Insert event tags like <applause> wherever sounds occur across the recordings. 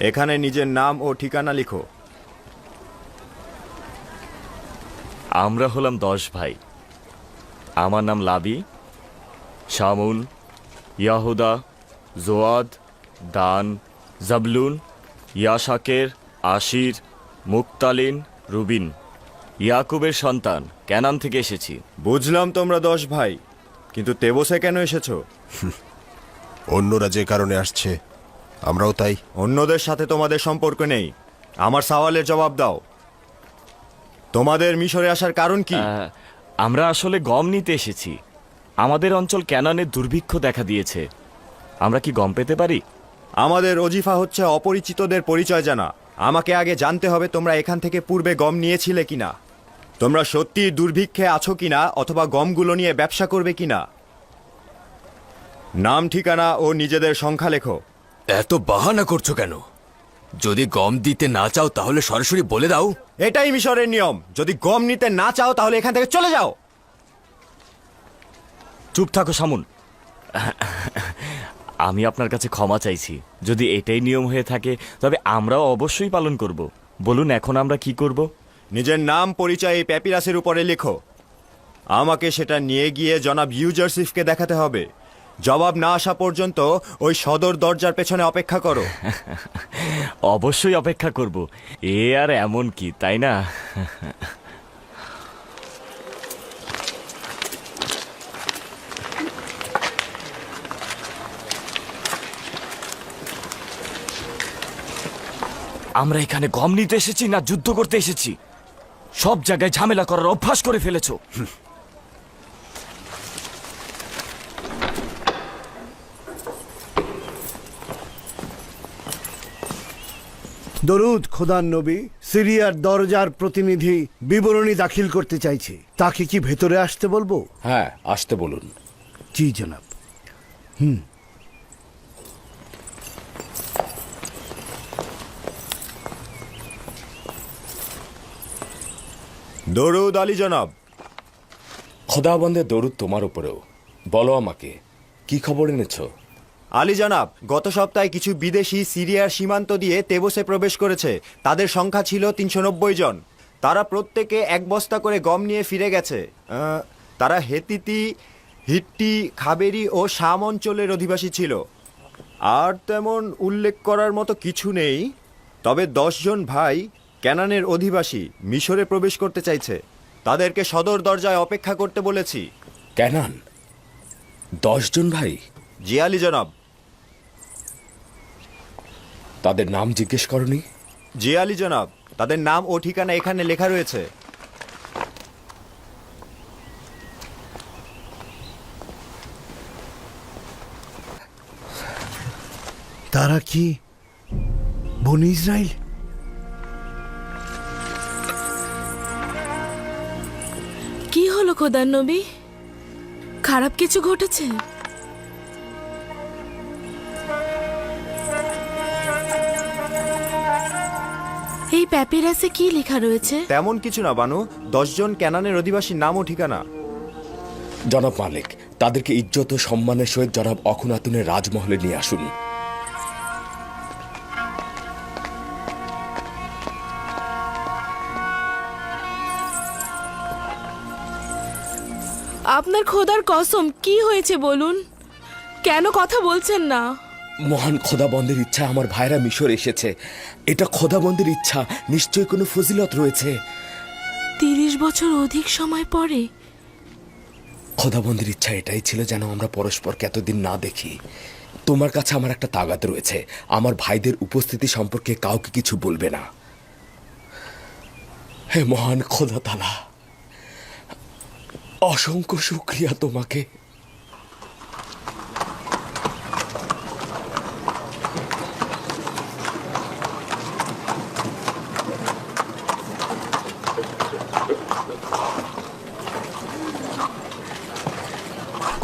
এখানে নিজের নাম ও ঠিকানা লিখো। আমরা হলাম দশ ভাই। আমার নাম লাবি শামুল ইয়াহুদা জোয়াদ দান জাবলুন ইয়াশাকের আশির মুক্তালিন রুবিন। ইয়াকুবের সন্তান ক্যানান থেকে এসেছি। বুঝলাম তোমরা দশ ভাই কিন্তু তেবসে কেন এসেছ? <laughs> অন্যরা যে কারণে আসছে আমরাও তাই। অন্যদের সাথে তোমাদের সম্পর্ক নেই। আমার সওয়ালের জবাব দাও। তোমাদের মিশরে আসার কারণ কি? আহ, আমরা আসলে গম নিতে এসেছি। আমাদের অঞ্চল ক্যানানের দুর্ভিক্ষ দেখা দিয়েছে। আমরা কি গম পেতে পারি? আমাদের অজিফা হচ্ছে অপরিচিতদের পরিচয় জানা। আমাকে আগে জানতে হবে তোমরা এখান থেকে পূর্বে গম নিয়েছিলে কিনা। তোমরা সত্যি দুর্ভিক্ষে আছো কিনা অথবা গমগুলো নিয়ে ব্যবসা করবে কিনা? নাম ঠিকানা ও নিজেদের সংখ্যা লেখো। এত বাহানা করছ কেন? যদি গম দিতে না চাও তাহলে সরাসরি বলে দাও। এটাই মিশরের নিয়ম। যদি গম নিতে না চাও তাহলে এখান থেকে চলে যাও। চুপ থাকো সামুন। আমি আপনার কাছে ক্ষমা চাইছি। যদি এটাই নিয়ম হয়ে থাকে তবে আমরাও অবশ্যই পালন করব। বলুন এখন আমরা কি করব? নিজের নাম পরিচয় এই প্যাপিরাসের উপরে লেখো। আমাকে সেটা নিয়ে গিয়ে জনাব ইউজারসিফকে দেখাতে হবে। জবাব না আসা পর্যন্ত ওই সদর দরজার পেছনে অপেক্ষা করো। <laughs> অবশ্যই অপেক্ষা করব। এ আর এমন কি তাই না? <laughs> আমরা এখানে গম নিতে এসেছি না যুদ্ধ করতে এসেছি? সব জায়গায় ঝামেলা করার অভ্যাস করে ফেলেছো। <laughs> দরুদ খোদার নবী সিরিয়ার দরজার প্রতিনিধি বিবরণী দাখিল করতে চাইছে। তাকে কি ভেতরে আসতে বলব? হ্যাঁ আসতে বলুন। জি জনাব। হুম। দরুদ আলী জনাব। খোদাবন্দের দরুদ তোমার উপরেও। বলো আমাকে কি খবর এনেছো? আলী জনাব গত সপ্তাহে কিছু বিদেশি সিরিয়ার সীমান্ত দিয়ে তেবসে প্রবেশ করেছে। তাদের সংখ্যা ছিল তিনশো নব্বই জন। তারা প্রত্যেকে এক বস্তা করে গম নিয়ে ফিরে গেছে। তারা হেতিতি হিট্টি খাবেরি ও শাম অঞ্চলের অধিবাসী ছিল। আর তেমন উল্লেখ করার মতো কিছু নেই তবে দশজন ভাই ক্যানানের অধিবাসী মিশরে প্রবেশ করতে চাইছে। তাদেরকে সদর দরজায় অপেক্ষা করতে বলেছি। ক্যানান? দশজন ভাই? জি আলী জনাব। তাদের নাম জিজ্ঞেস করনি? জি আলী জনাব তাদের নাম ও ঠিকানা এখানে লেখা রয়েছে। তারা কি বনি ইসরায়েল কি হলো খোদার নবী? খারাপ কিছু ঘটেছে? এই প্যাপিরাসে কি লেখা রয়েছে? তেমন কিছু না বানু। দশজন ক্যানানের অধিবাসীর নাম ও ঠিকানা। জনাব মালিক তাদেরকে ইজ্জত ও সম্মানের সহিত জনাব অখুনাতুনের রাজমহলে নিয়ে আসুন। আপনার খোদার কসম কি হয়েছে বলুন? কেন কথা বলছেন না? মহান খোদাবন্দের ইচ্ছা আমার ভাইরা মিশর এসেছে। এটা খোদাবন্দের ইচ্ছা নিশ্চয়ই কোনো ফজিলত রয়েছে। তিরিশ বছর অধিক সময় পরে। খোদাবন্দের ইচ্ছা এটাই ছিল যেন আমরা পরস্পরকে এতদিন না দেখি। তোমার কাছে আমার একটা তাগাদ রয়েছে। আমার ভাইদের উপস্থিতি সম্পর্কে কাউকে কিছু বলবে না। হে মহান খোদা তালা অসংখ্য শুক্রিয়া তোমাকে।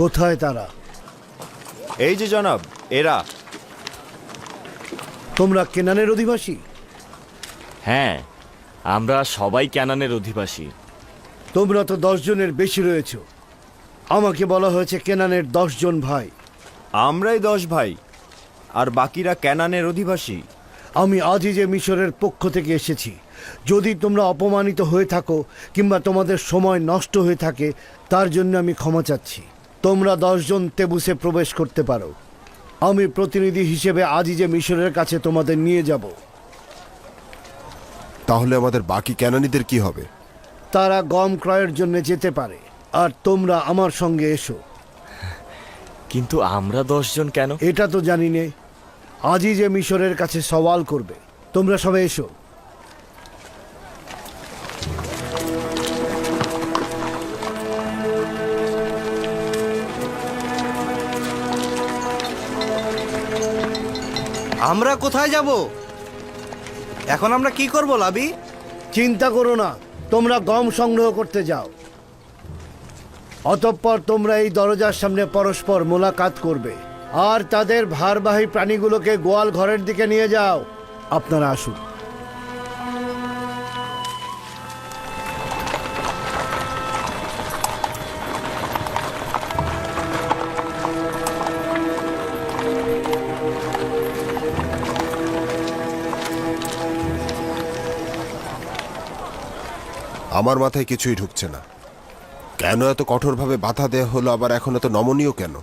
কোথায় তারা? এই যে জনাব এরা। তোমরা কেনানের অধিবাসী? হ্যাঁ আমরা সবাই ক্যানানের অধিবাসী। তোমরা তো দশ জনের বেশি রয়েছ। আমাকে বলা হয়েছে কেনানের দশ জন ভাই। আমরাই দশ ভাই আর বাকিরা ক্যানানের অধিবাসী। আমি আজই যে মিশরের পক্ষ থেকে এসেছি যদি তোমরা অপমানিত হয়ে থাকো কিংবা তোমাদের সময় নষ্ট হয়ে থাকে তার জন্য আমি ক্ষমা চাচ্ছি। তোমরা দশজন তেবুসে প্রবেশ করতে পারো। আমি প্রতিনিধি হিসেবে আজই যে মিশরের কাছে তোমাদের নিয়ে যাব। তাহলে আমাদের বাকি ক্যানানিদের কি হবে? তারা গম ক্রয়ের জন্য যেতে পারে আর তোমরা আমার সঙ্গে এসো। কিন্তু আমরা দশজন কেন? এটা তো জানি নে। আজই যে মিশরের কাছে সওয়াল করবে। তোমরা সবাই এসো। আমরা কোথায় যাব? এখন আমরা কি করব, লাবি? চিন্তা করো না, তোমরা গম সংগ্রহ করতে যাও। অতঃপর তোমরা এই দরজার সামনে পরস্পর মোলাকাত করবে। আর তাদের ভারবাহী প্রাণীগুলোকে গোয়াল ঘরের দিকে নিয়ে যাও। আপনারা আসুন। আমার মাথায় কিছুই ঢুকছে না। কেন এত কঠোরভাবে বাধা দেয়া হলো, আবার এখন এত নমনীয় কেন?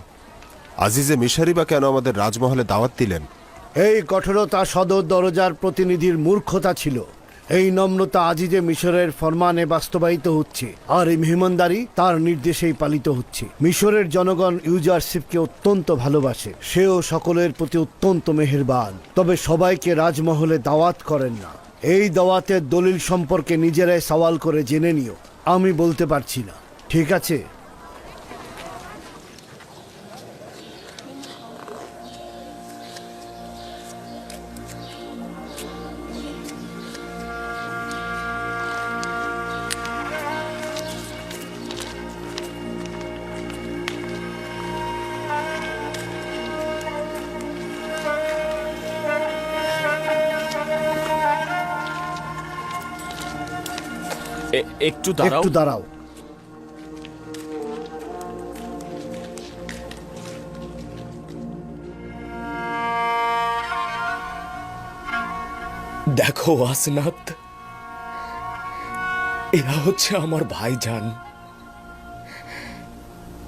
আজিজে মিশারি বা কেন আমাদের রাজমহলে দাওয়াত দিলেন? এই কঠোরতা সদর দরজার প্রতিনিধির মূর্খতা ছিল। এই নম্রতা আজই যে মিশরের ফরমানে বাস্তবায়িত হচ্ছে, আর এই মেহমানদারি তার নির্দেশেই পালিত হচ্ছে। মিশরের জনগণ ইউজারশিপকে অত্যন্ত ভালোবাসে, সেও সকলের প্রতি অত্যন্ত মেহেরবান। তবে সবাইকে রাজমহলে দাওয়াত করেন না। এই দাওয়াতের দলিল সম্পর্কে নিজেরাই সওয়াল করে জেনে নিও। আমি বলতে পারছি না। ঠিক আছে? একটু দাঁড়াও। একটু দাঁড়াও। দেখো আসনাথ এরা হচ্ছে আমার ভাইজান।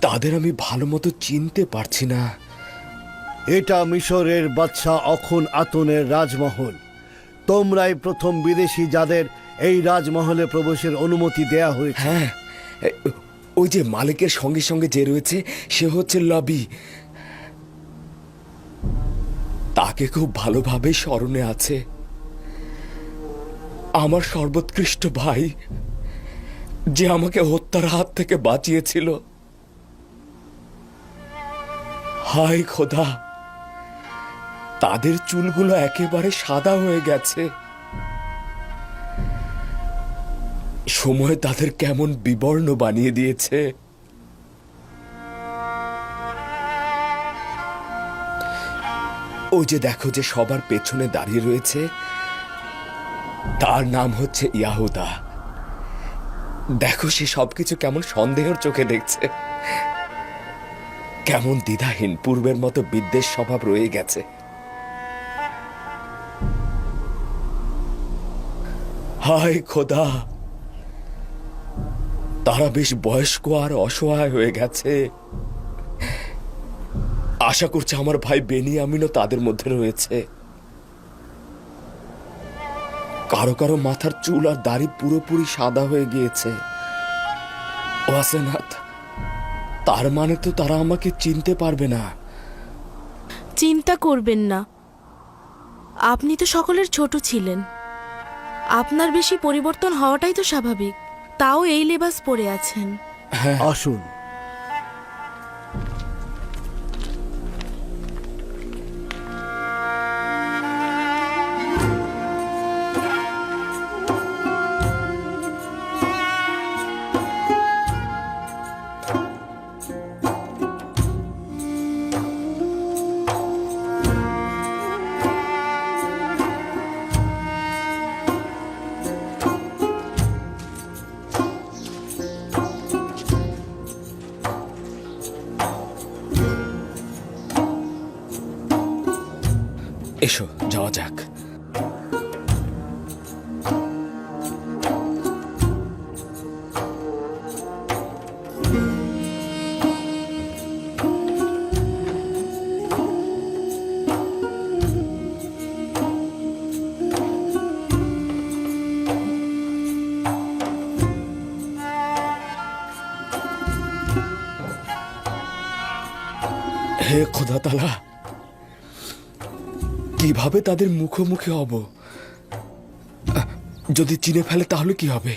তাদের আমি ভালো মতো চিনতে পারছি না। এটা মিশরের বাদশাহ অখন আতনের রাজমহল। তোমরাই প্রথম বিদেশি যাদের এই রাজমহলে প্রবেশের অনুমতি দেয়া হয়েছে। হ্যাঁ ওই যে মালিকের সঙ্গে সঙ্গে যে রয়েছে, সে হচ্ছে লবি। তাকে খুব ভালোভাবে স্মরণে আছে। আমার সর্বোৎকৃষ্ট ভাই, যে আমাকে হত্যার হাত থেকে বাঁচিয়েছিল। হায় খোদা, তাদের চুলগুলো একেবারে সাদা হয়ে গেছে। সময় তাদের কেমন বিবর্ণ বানিয়ে দিয়েছে। ওই যে দেখো যে সবার পেছনে দাঁড়িয়ে রয়েছে, তার নাম হচ্ছে ইয়াহুদা। দেখো সে সবকিছু কেমন সন্দেহের চোখে দেখছে। কেমন দ্বিধাহীন, পূর্বের মতো বিদ্বেষ স্বভাব রয়ে গেছে। হায় খোদা! তারা বেশ বয়স্ক আর অসহায় হয়ে গেছে। আশা করছে আমার ভাই বেনিয়ামিনও তাদের মধ্যে রয়েছে। কারও কারও মাথার চুল আর দাড়ি পুরোপুরি সাদা হয়ে গিয়েছে। ওয়াসেনাথ তার মানে তো তারা আমাকে চিনতে পারবে না। চিন্তা করবেন না। আপনি তো সকলের ছোট ছিলেন। আপনার বেশি পরিবর্তন হওয়াটাই তো স্বাভাবিক। তাও এই লেবাস পরে আছেন। আসুন। এসো যাওয়া যাক। কীভাবে তাদের মুখোমুখি হব? যদি চিনে ফেলে তাহলে কি হবে?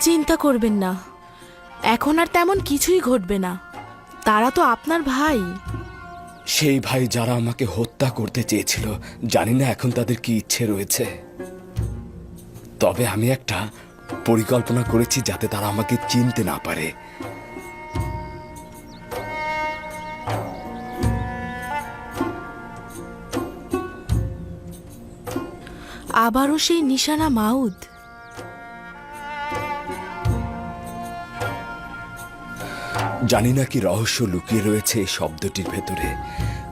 চিন্তা করবেন না। এখন আর তেমন কিছুই ঘটবে না। তারা তো আপনার ভাই। সেই ভাই যারা আমাকে হত্যা করতে চেয়েছিল জানি না এখন তাদের কি ইচ্ছে রয়েছে। তবে আমি একটা পরিকল্পনা করেছি যাতে তারা আমাকে চিনতে না পারে। আবারও সেই নিশানা মাউদ। জানি না কি রহস্য লুকিয়ে রয়েছে এই শব্দটির ভেতরে,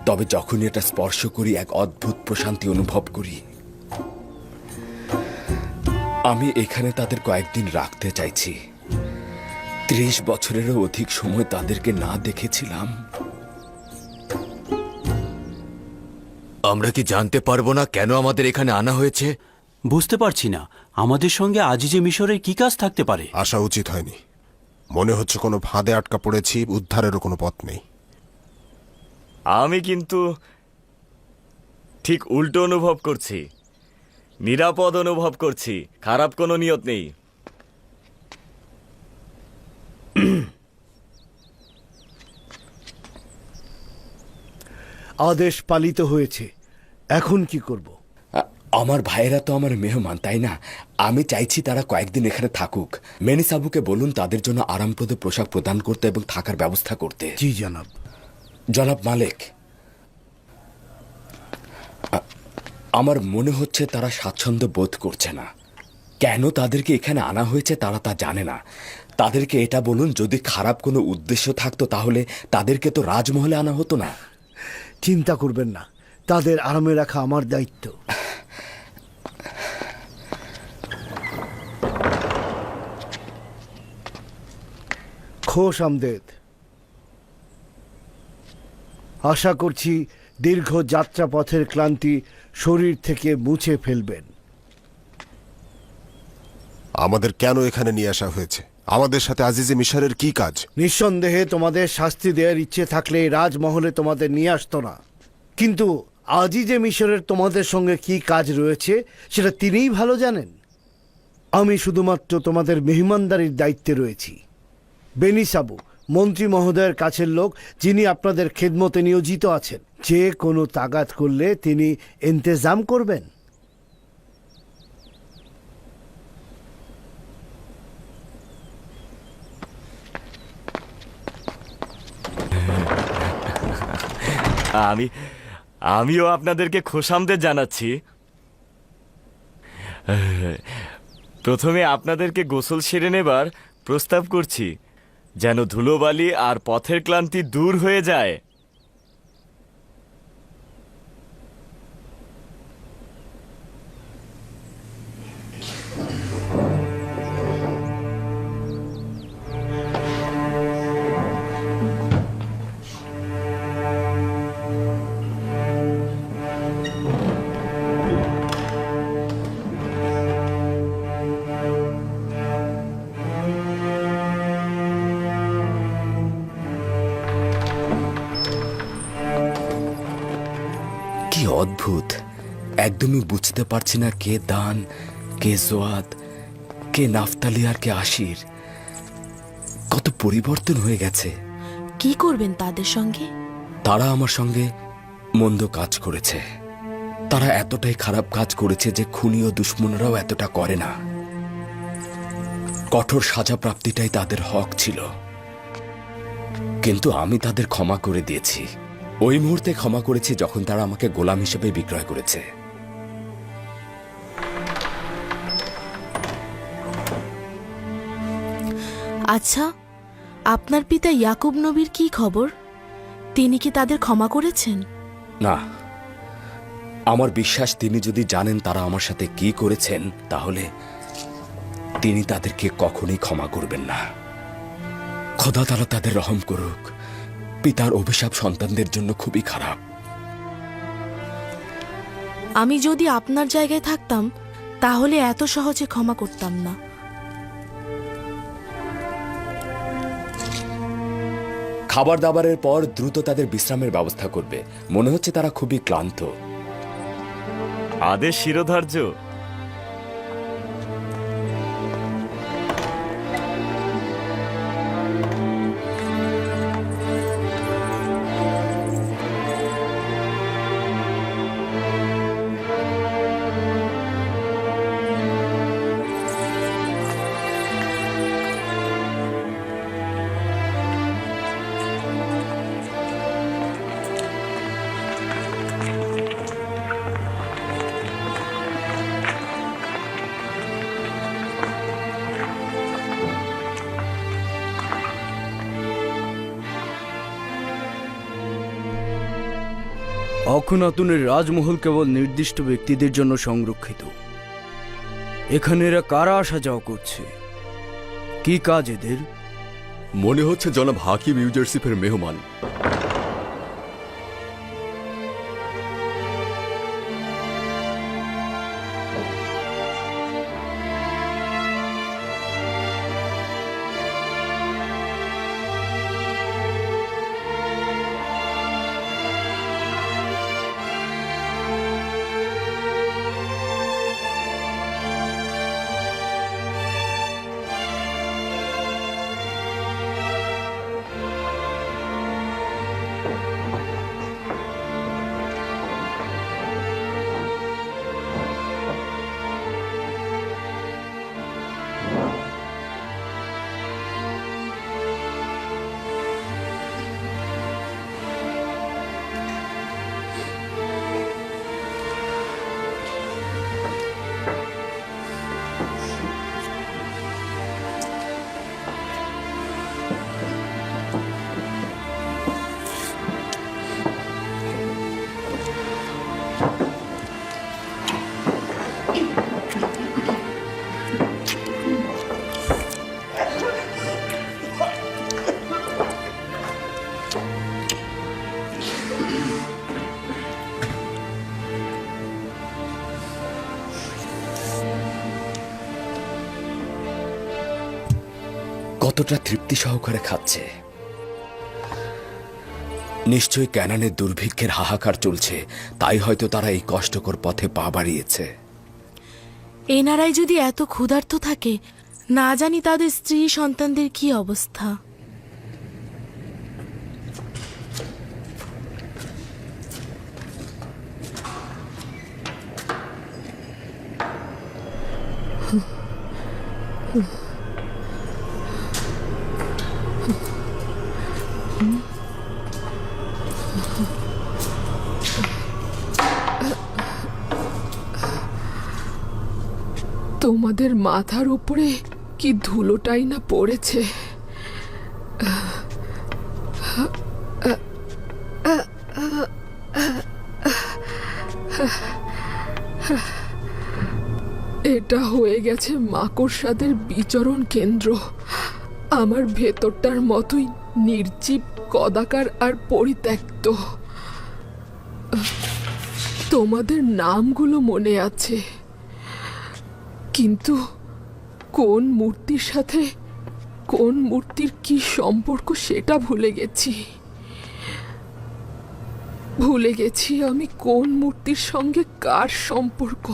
তবে যখনই এটা স্পর্শ করি, এক অদ্ভুত প্রশান্তি অনুভব করি। আমি এখানে তাদের কয়েকদিন রাখতে চাইছি। ত্রিশ বছরেরও অধিক সময় তাদেরকে না দেখেছিলাম। আমরা কি জানতে পারব না কেন আমাদের এখানে আনা হয়েছে? বুঝতে পারছি না। আমাদের সঙ্গে আজিজে মিশরের কি কাজ থাকতে পারে? আসা উচিত হয়নি। মনে হচ্ছে কোনো ফাঁদে আটকা পড়েছি উদ্ধারেরও কোনো পথ নেই। আমি কিন্তু ঠিক উল্টো অনুভব করছি। নিরাপদ অনুভব করছি। খারাপ কোনো নিয়ত নেই। আদেশ পালিত হয়েছে। এখন কি করব? আমার ভাইয়েরা তো আমার মেহমান তাই না? আমি চাইছি তারা কয়েকদিন এখানে থাকুক। মেনিসাবুকে বলুন তাদের জন্য আরামপ্রদ পোশাক প্রদান করতে এবং থাকার ব্যবস্থা করতে। জি জনাব। জনাব মালিক আমার মনে হচ্ছে তারা স্বাচ্ছন্দ্য বোধ করছে না। কেন তাদেরকে এখানে আনা হয়েছে তারা তা জানে না। তাদেরকে এটা বলুন যদি খারাপ কোনো উদ্দেশ্য থাকতো তাহলে তাদেরকে তো রাজমহলে আনা হতো না। চিন্তা করবেন না। তাদের আরামে রাখা আমার দায়িত্ব। খোশ আমদেদ। আশা করছি দীর্ঘ যাত্রাপথের ক্লান্তি শরীর থেকে মুছে ফেলবেন। আমাদের কেন এখানে নিয়ে আসা হয়েছে? আমাদের সাথে আজিজে মিশরের কি কাজ? নিঃসন্দেহে তোমাদের শাস্তি দেওয়ার ইচ্ছে থাকলে রাজমহলে তোমাদের নিয়ে আসতো না। কিন্তু আজই যে মিশরের তোমাদের সঙ্গে কি কাজ রয়েছে, সেটা তিনিই ভালো জানেন। আমি শুধুমাত্র তোমাদের মেহমানদারির দায়িত্বে রয়েছি। বেনি সাবু, মন্ত্রী মহোদয়ের কাছের লোক, যিনি আপনাদের খেদমতে নিয়োজিত আছেন, যে কোনো তাগাত করলে তিনি ইন্তেজাম করবেন। আমি আমিও আপনাদেরকে খোসামদের জানাচ্ছি। প্রথমে আপনাদেরকে গোসল সেরে নেবার প্রস্তাব করছি, যেন ধুলোবালি আর পথের ক্লান্তি দূর হয়ে যায়। কি অদ্ভুত? একদমই বুঝতে পারছি না কে দান কে জোয়াদ কে নাফতালি আর কে আশির। কত পরিবর্তন হয়ে গেছে। কি করবেন তাদের সঙ্গে? তারা আমার সঙ্গে মন্দ কাজ করেছে। তারা এতটাই খারাপ কাজ করেছে যে খুনি ও দুশ্মনরাও এতটা করে না। কঠোর সাজা প্রাপ্তিটাই তাদের হক ছিল। কিন্তু আমি তাদের ক্ষমা করে দিয়েছি। ওই মুহূর্তে ক্ষমা করেছি যখন তারা আমাকে গোলাম হিসেবে বিক্রয় করেছে। আচ্ছা আপনার পিতা ইয়াকুব নবীর কি খবর? তিনি কি তাদের ক্ষমা করেছেন? না। আমার বিশ্বাস তিনি যদি জানেন তারা আমার সাথে কি করেছেন তাহলে তিনি তাদেরকে কখনোই ক্ষমা করবেন না। খোদা তারা তাদের রহম করুক। পিতার অভিশাপ সন্তানদের জন্য খুবই খারাপ। আমি যদি আপনার জায়গায় থাকতাম তাহলে এত সহজে ক্ষমা করতাম না। খাবার দাবারের পর দ্রুত তাদের বিশ্রামের ব্যবস্থা করবে। মনে হচ্ছে তারা খুবই ক্লান্ত। আদেশ শিরোধার্য। অখনাতুনের রাজমহল কেবল নির্দিষ্ট ব্যক্তিদের জন্য সংরক্ষিত। এখানে এরা কারা আসা যাওয়া করছে? কি কাজ এদের? মনে হচ্ছে জনাব হাকিম ইউজারশিপের মেহমান। কতটা তৃপ্তি সহকারে খাচ্ছে। নিশ্চয়ই ক্যানানের দুর্ভিক্ষের হাহাকার চলছে, তাই হয়তো তারা এই কষ্টকর পথে পা বাড়িয়েছে। এনারাই যদি এত ক্ষুধার্ত থাকে, না জানি তাদের স্ত্রী সন্তানদের কি অবস্থা। তোমাদের মাথার উপরে কি ধুলোটাই না পড়েছে? এটা হয়ে গেছে মাকড়সাদের বিচরণ কেন্দ্র। আমার ভেতরটার মতোই নির্জীব, কদাকার আর পরিত্যক্ত। তোমাদের নামগুলো মনে আছে। কিন্তু কোন মূর্তির সাথে কোন মূর্তির কি সম্পর্ক সেটা ভুলে গেছি। ভুলে গেছি আমি কোন মূর্তির সঙ্গে কার সম্পর্ক।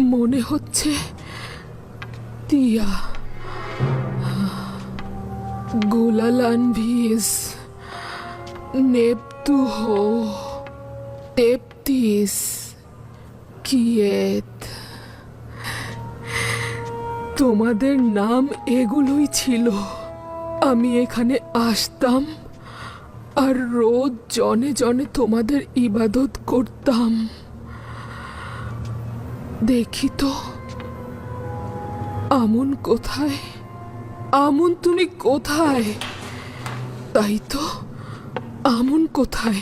মনে হচ্ছে তিয়া Gulalanvis, Neptuho, Teptis, কিয়েত। তোমাদের নাম এগুলোই ছিল। আমি এখানে আসতাম আর রোজ জনে জনে তোমাদের ইবাদত করতাম। দেখি তো আমন কোথায়? আমন তুমি কোথায় তাই তো আমন কোথায়?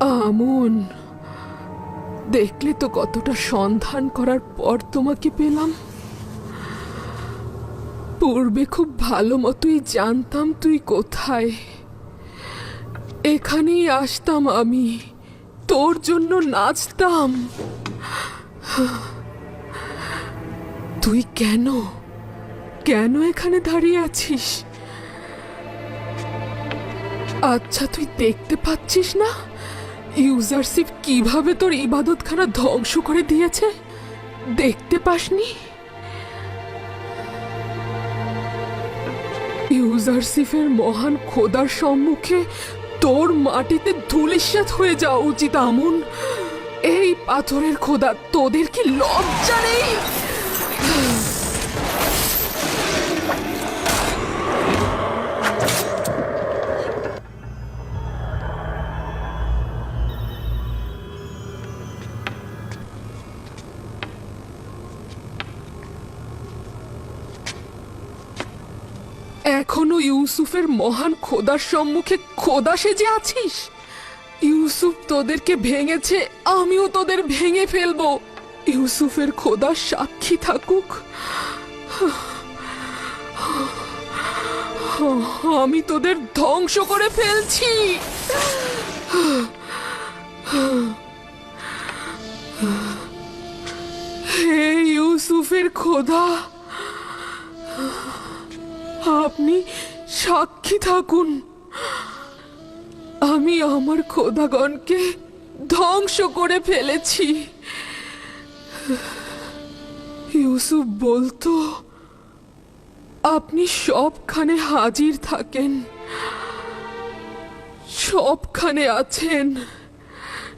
আমন, দেখলে তো কতটা সন্ধান করার পর তোমাকে পেলাম। পূর্বে খুব ভালো মতোই জানতাম তুই কোথায়। এখানেই আসতাম আমি, তোর জন্য নাচতাম। তুই কেন? কেন এখানে দাঁড়িয়ে আছিস? আচ্ছা তুই দেখতে পাচ্ছিস না? ইউজারশিপ কীভাবে তোর ইবাদতখানা ধ্বংস করে দিয়েছে? দেখতে পাসনি? ইউজারশিফের মহান খোদার সম্মুখে তোর মাটিতে ধুলিস্যাৎ হয়ে যাওয়া উচিত, আমন। এই পাথরের খোদা, তোদের কি লজ্জা নেই? এখনও ইউসুফের মহান খোদার সম্মুখে খোদা সেজে আছিস? ইউসুফ তোদেরকে ভেঙেছে, আমিও তোদের ভেঙে ফেলব। ইউসুফের খোদা সাক্ষী থাকুক। আমি তোদের ধ্বংস করে ফেলছি। হে ইউসুফের খোদা! আপনি সাক্ষী থাকুন। আমি আমার খোদাগণকে ধ্বংস করে ফেলেছি। ইউসুফ বলতো, আপনি সবখানে হাজির থাকেন, সবখানে আছেন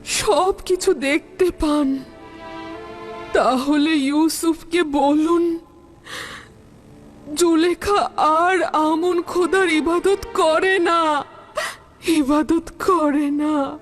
সব কিছু দেখতে পান। তাহলে ইউসুফকে বলুন জুলেখা আর আমন খোদার ইবাদত করে না। ইবাদত করে না।